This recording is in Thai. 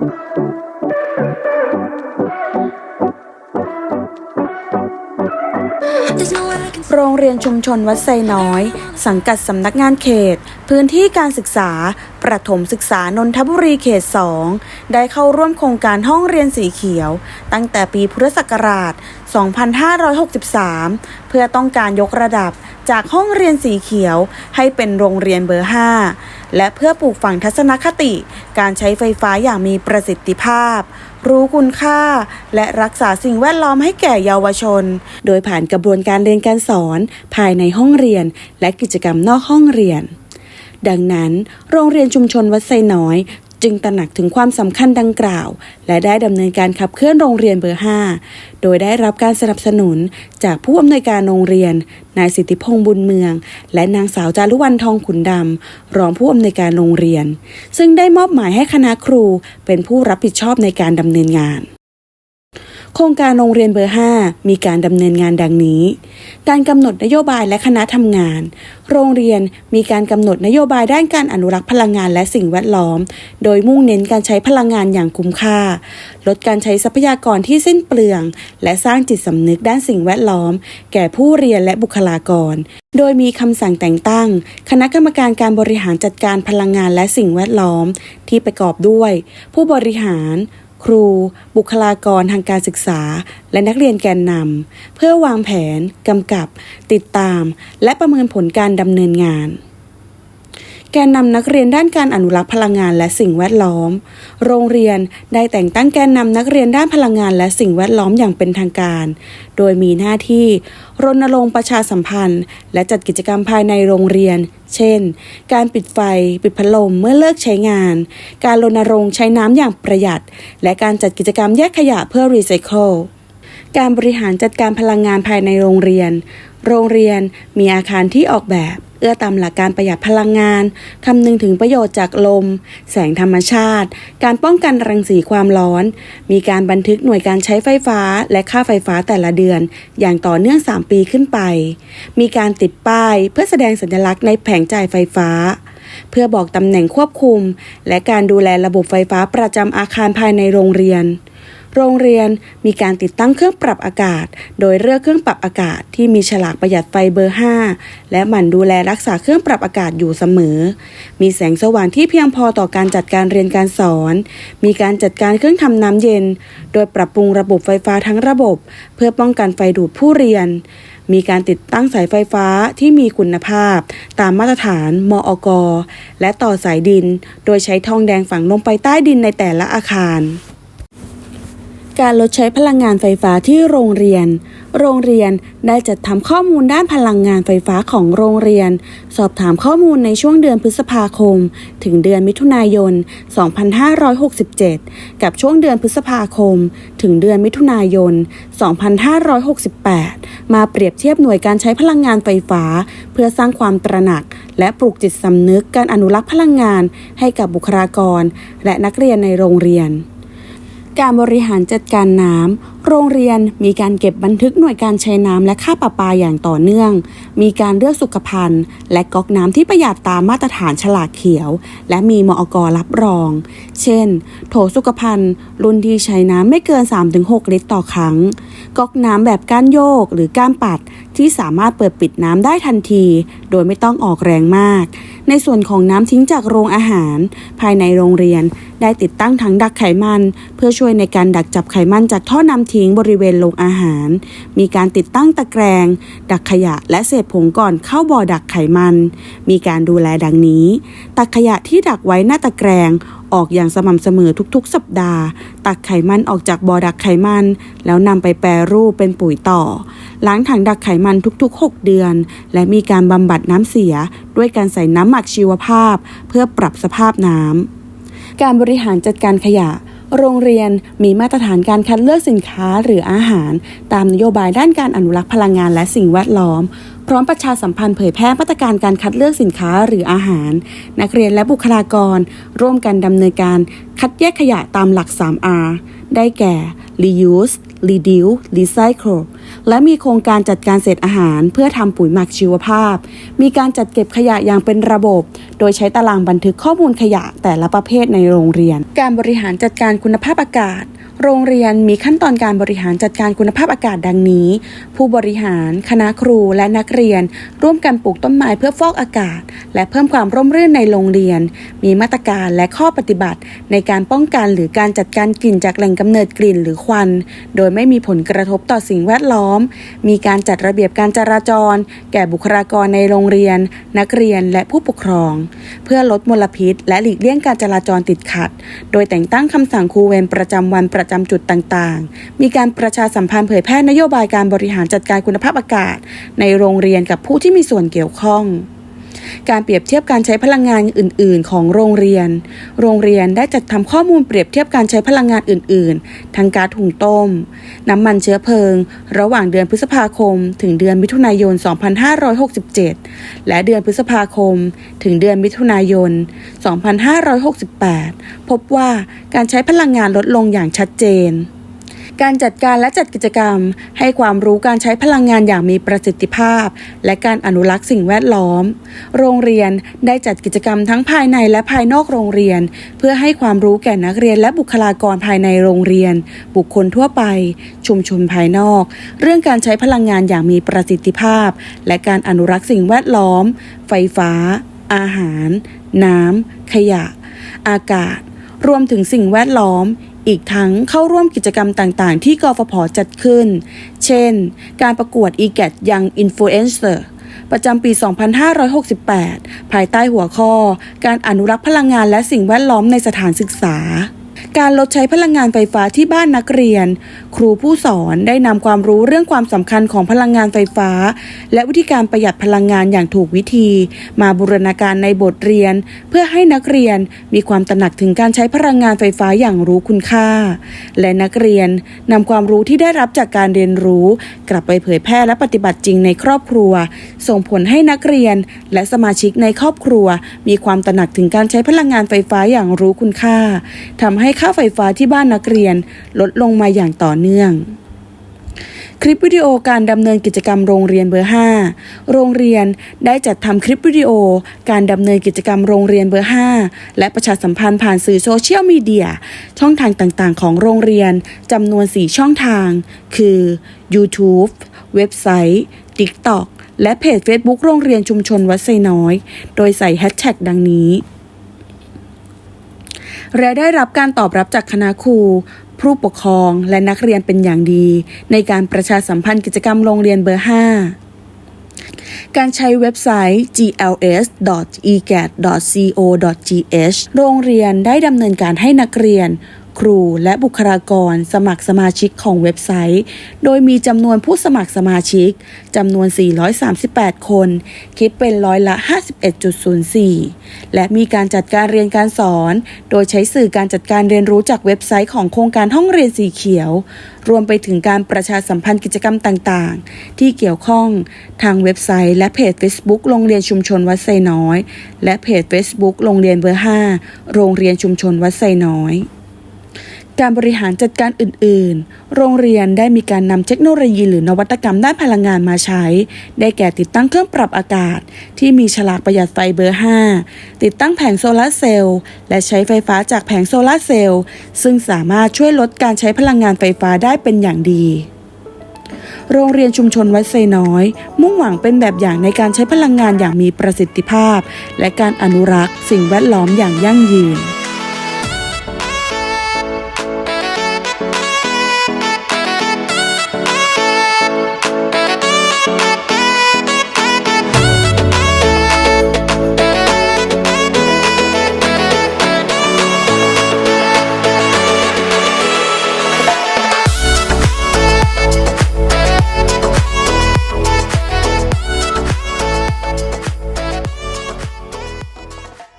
Thank you. โรงเรียนชุมชนวัดไซน้อย สังกัดสำนักงานเขต พื้นที่การศึกษา ประถมศึกษานนทบุรีเขต 2 ได้เข้าร่วมโครงการห้องเรียนสีเขียว ตั้งแต่ปีพุทธศักราช 2563 เพื่อต้องการยกระดับจากห้องเรียนสีเขียวให้เป็นโรงเรียนเบอร์ 5 และเพื่อปลูกฝังทัศนคติ การใช้ไฟฟ้าอย่างมีประสิทธิภาพ รู้คุณค่า และรักษาสิ่งแวดล้อมให้แก่เยาวชน โดยผ่านกระบวนการเรียนการสอน ภายในห้องเรียน และกิจกรรมนอกห้องเรียน ดังนั้น โรงเรียนชุมชนวัดไซน้อย จึงตระหนักถึงความสำคัญดังกล่าว และได้ดำเนินการขับเคลื่อนโรงเรียนเบอร์ 5 โดยได้รับการสนับสนุนจากผู้อำนวยการโรงเรียน นายสิทธิพงษ์บุญเมือง และนางสาวจารุวรรณทองขุนดำ รองผู้อำนวยการโรงเรียน ซึ่งได้มอบหมายให้คณะครูเป็นผู้รับผิดชอบในการดำเนินงาน โครงการโรงเรียนเบอร์ 5 มีการดำเนินงานดังนี้ การกำหนดนโยบายและคณะทำงาน โรงเรียนมีการกำหนดนโยบายด้านการอนุรักษ์พลังงานและสิ่งแวดล้อม โดยมุ่งเน้นการใช้พลังงานอย่างคุ้มค่า ลดการใช้ทรัพยากรที่สิ้นเปลือง และสร้างจิตสำนึกด้านสิ่งแวดล้อม แก่ผู้เรียนและบุคลากร โดยมีคำสั่งแต่งตั้ง คณะกรรมการการบริหารจัดการพลังงานและสิ่งแวดล้อม ที่ประกอบด้วย ผู้บริหาร ครู บุคลากรทางการศึกษา และนักเรียนแกนนำเพื่อวางแผน กำกับ ติดตาม และประเมินผลการดำเนินงาน แกนนำนักเรียนด้านการอนุรักษ์พลังงานและสิ่งแวดล้อม โรงเรียนได้แต่งตั้งแกนนำนักเรียนด้านพลังงานและสิ่งแวดล้อมอย่างเป็นทางการ โดยมีหน้าที่ รณรงค์ประชาสัมพันธ์ และจัดกิจกรรมภายในโรงเรียน เช่น การปิดไฟ ปิดพัดลมเมื่อเลิกใช้งาน การรณรงค์ใช้น้ำอย่างประหยัด และการจัดกิจกรรมแยกขยะเพื่อรีไซเคิล การบริหารจัดการพลังงานภายในโรงเรียน โรงเรียนมีอาคารที่ออกแบบ เอื้อตามหลักการประหยัดพลังงาน คำนึงถึงประโยชน์จากลม แสงธรรมชาติ การป้องกันรังสีความร้อน มีการบันทึกหน่วยการใช้ไฟฟ้าและค่าไฟฟ้าแต่ละเดือน อย่างต่อเนื่อง 3 ปีขึ้นไป มีการติดป้ายเพื่อแสดงสัญลักษณ์ในแผงจ่ายไฟฟ้าเพื่อบอกตำแหน่งควบคุม และการดูแลระบบไฟฟ้าประจำอาคารภายในโรงเรียน โรงเรียนมีการติดตั้งเครื่องปรับอากาศ โดยเลือกเครื่องปรับอากาศที่มีฉลากประหยัดไฟเบอร์ 5 และหมั่นดูแลรักษาเครื่องปรับอากาศอยู่เสมอ มีแสงสว่างที่เพียงพอต่อการจัดการเรียนการสอน มีการจัดการเครื่องทำน้ำเย็น โดยปรับปรุงระบบไฟฟ้าทั้งระบบ เพื่อป้องกันไฟดูดผู้เรียน มีการติดตั้งสายไฟฟ้าที่มีคุณภาพ ตามมาตรฐาน มอกและต่อสายดิน โดยใช้ทองแดงฝังลงไปใต้ดินในแต่ละอาคาร การลดใช้พลังงานไฟฟ้าที่โรงเรียน โรงเรียนได้จัดทำข้อมูลด้านพลังงานไฟฟ้าของโรงเรียน สอบถามข้อมูลในช่วงเดือนพฤษภาคม ถึงเดือนมิถุนายน 2567 กับช่วงเดือนพฤษภาคม ถึงเดือนมิถุนายน 2568 มาเปรียบเทียบหน่วยการใช้พลังงานไฟฟ้า เพื่อสร้างความตระหนัก และปลูกจิตสำนึกการอนุรักษ์พลังงานให้กับบุคลากร และนักเรียนในโรงเรียน การบริหารจัดการน้ำ โรงเรียนมีการเก็บบันทึกหน่วยการใช้น้ำและค่าประปาอย่างต่อเนื่อง มีการเลือกสุขภัณฑ์ และก๊อกน้ำที่ประหยัดตามมาตรฐานฉลากเขียว และมีมอกรับรอง เช่น โถสุขภัณฑ์ รุ่นที่ใช้น้ำไม่เกิน 3-6 ลิตรต่อครั้ง ก๊อกน้ำแบบก้านโยกหรือก้านปัด ที่สามารถเปิดปิดน้ำได้ทันที โดยไม่ต้องออกแรงมาก ในส่วนของน้ำทิ้งจากโรงอาหาร ภายในโรงเรียนได้ติดตั้งถังดักไขมัน เพื่อช่วยในการดักจับไขมันจากท่อน้ำทิ้งบริเวณโรงอาหาร มีการติดตั้งตะแกรง ดักขยะและเศษผงก่อนเข้าบ่อดักไขมัน มีการดูแลดังนี้ ตักขยะที่ดักไว้หน้าตะแกรงออกอย่างสม่ำเสมอทุกๆ สัปดาห์ ตักไขมันออกจากบ่อดักไขมัน แล้วนำไปแปรรูปเป็นปุ๋ยต่อ ล้างถังดักไขมันทุกๆ 6 เดือน และมีการบำบัดน้ำเสีย ด้วยการใส่น้ำหมักชีวภาพ เพื่อปรับสภาพน้ำ การบริหารจัดการขยะ โรงเรียนมีมาตรฐานการคัดเลือกสินค้าหรืออาหาร ตามนโยบายด้านการอนุรักษ์พลังงานและสิ่งแวดล้อมพร้อมประชาสัมพันธ์เผยแพร่มาตรการการคัดเลือกสินค้าหรืออาหาร นักเรียนและบุคลากร ร่วมกันดำเนินการคัดแยกขยะตามหลัก 3R ได้แก่ reuse reduce recycle และมีโครงการจัดการเศษอาหารเพื่อทำปุ๋ยหมักชีวภาพ มีการจัดเก็บขยะอย่างเป็นระบบ โดยใช้ตารางบันทึกข้อมูลขยะแต่ละประเภทในโรงเรียน การบริหารจัดการคุณภาพอากาศ โรงเรียนมีขั้นตอนการบริหารจัดการคุณภาพอากาศดังนี้ ผู้บริหาร คณะครูและนักเรียน ร่วมกันปลูกต้นไม้เพื่อฟอกอากาศ และเพิ่มความร่มรื่นในโรงเรียน มีมาตรการและข้อปฏิบัติ ในการป้องกันหรือการจัดการกลิ่นจากแหล่งกำเนิดกลิ่นหรือควัน โดยไม่มีผลกระทบต่อสิ่งแวดล้อม มีการจัดระเบียบการจราจร แก่บุคลากรในโรงเรียน นักเรียนและผู้ปกครอง เพื่อลดมลพิษ และหลีกเลี่ยงการจราจรติดขัด โดยแต่งตั้งคำสั่งครูเวรประจำวันประจำจุดต่างๆ มีการประชาสัมพันธ์เผยแพร่นโยบายการบริหารจัดการคุณภาพอากาศ ในโรงเรียนกับผู้ที่มีส่วนเกี่ยวข้อง การเปรียบเทียบการใช้พลังงานอื่น ๆ ของโรงเรียน โรงเรียนได้จัดทำข้อมูลเปรียบเทียบการใช้พลังงานอื่น ๆทั้งก๊าซหุงต้ม น้ำมันเชื้อเพลิง ระหว่างเดือนพฤษภาคม ถึงเดือนมิถุนายน 2567 และเดือนพฤษภาคม ถึงเดือนมิถุนายน 2568 พบว่าการใช้พลังงานลดลงอย่างชัดเจน การจัดการและจัดกิจกรรม ให้ความรู้การใช้พลังงานอย่างมีประสิทธิภาพ และการอนุรักษ์สิ่งแวดล้อม โรงเรียนได้จัดกิจกรรมทั้งภายในและภายนอกโรงเรียน เพื่อให้ความรู้แก่นักเรียนและบุคลากรภายในโรงเรียน บุคคลทั่วไป ชุมชนภายนอก เรื่องการใช้พลังงานอย่างมีประสิทธิภาพ และการอนุรักษ์สิ่งแวดล้อม ไฟฟ้า อาหาร น้ำขยะ อากาศ รวมถึงสิ่งแวดล้อม อีกทั้งเข้าร่วมกิจกรรมต่างๆ ที่กฟผจัดขึ้น เช่น การประกวด e g a t Young Influencer ประจำปี 2568 ภายใต้หัวข้อ การอนุรักษ์พลังงานและสิ่งแวดล้อมในสถานศึกษา การลดใช้พลังงานไฟฟ้าที่บ้านนักเรียน ครูผู้สอนได้นำความรู้เรื่องความสำคัญของพลังงานไฟฟ้า และวิธีการประหยัดพลังงานอย่างถูกวิธี มาบูรณาการในบทเรียน เพื่อให้นักเรียนมีความตระหนักถึงการใช้พลังงานไฟฟ้าอย่างรู้คุณค่า และนักเรียนนำความรู้ที่ได้รับจากการเรียนรู้ กลับไปเผยแพร่และปฏิบัติจริงในครอบครัว ส่งผลให้นักเรียนและสมาชิกในครอบครัว มีความตระหนักถึงการใช้พลังงานไฟฟ้าอย่างรู้คุณค่าทำให้ค่าไฟฟ้าที่บ้านนักเรียนลดลงมาอย่างต่อเนื่อง คลิปวิดีโอการดำเนินกิจกรรมโรงเรียนเบอร์ 5 โรงเรียนได้จัดทำคลิปวิดีโอการดำเนินกิจกรรมโรงเรียนเบอร์ 5 และประชาสัมพันธ์ผ่านสื่อโซเชียลมีเดียช่องทางต่างๆ ของโรงเรียนจำนวน 4 ช่องทาง คือ YouTube เว็บไซต์ TikTok และเพจ Facebook โรงเรียนชุมชนวัดไซน้อย โดยใส่แฮชแท็กดังนี้ และได้รับการตอบรับจากคณะครูผู้ปกครองและนักเรียนเป็นอย่างดี ในการประชาสัมพันธ์กิจกรรมโรงเรียนเบอร์ 5การใช้เว็บไซต์ gls.egat.co.th โรงเรียนได้ดำเนินการให้นักเรียน ครูและบุคลากรสมัครสมาชิกของเว็บไซต์ โดยมีจำนวนผู้สมัครสมาชิกจำนวน 438 คน คิดเป็นร้อยละ 51.04 และมีการจัดการเรียนการสอน โดยใช้สื่อการจัดการเรียนรู้จากเว็บไซต์ของโครงการห้องเรียนสีเขียว รวมไปถึงการประชาสัมพันธ์กิจกรรมต่างๆ ที่เกี่ยวข้องทางเว็บไซต์และเพจ Facebook โรงเรียนชุมชนวัดไซน้อย และเพจ Facebook โรงเรียนเบอร์ 5 โรงเรียนชุมชนวัดไซน้อย การบริหารจัดการอื่น ๆ โรงเรียนได้มีการนำเทคโนโลยีหรือนวัตกรรมด้านพลังงานมาใช้ ได้แก่ติดตั้งเครื่องปรับอากาศ ที่มีฉลากประหยัดไฟเบอร์ 5 ติดตั้งแผงโซลาร์เซลล์และใช้ไฟฟ้าจากแผงโซลาร์เซลล์ซึ่งสามารถช่วยลดการใช้พลังงานไฟฟ้าได้เป็นอย่างดี โรงเรียนชุมชนวัดไซน้อย มุ่งหวังเป็นแบบอย่างในการใช้พลังงานอย่างมีประสิทธิภาพ และการอนุรักษ์ สิ่งแวดล้อมอย่างยั่งยืน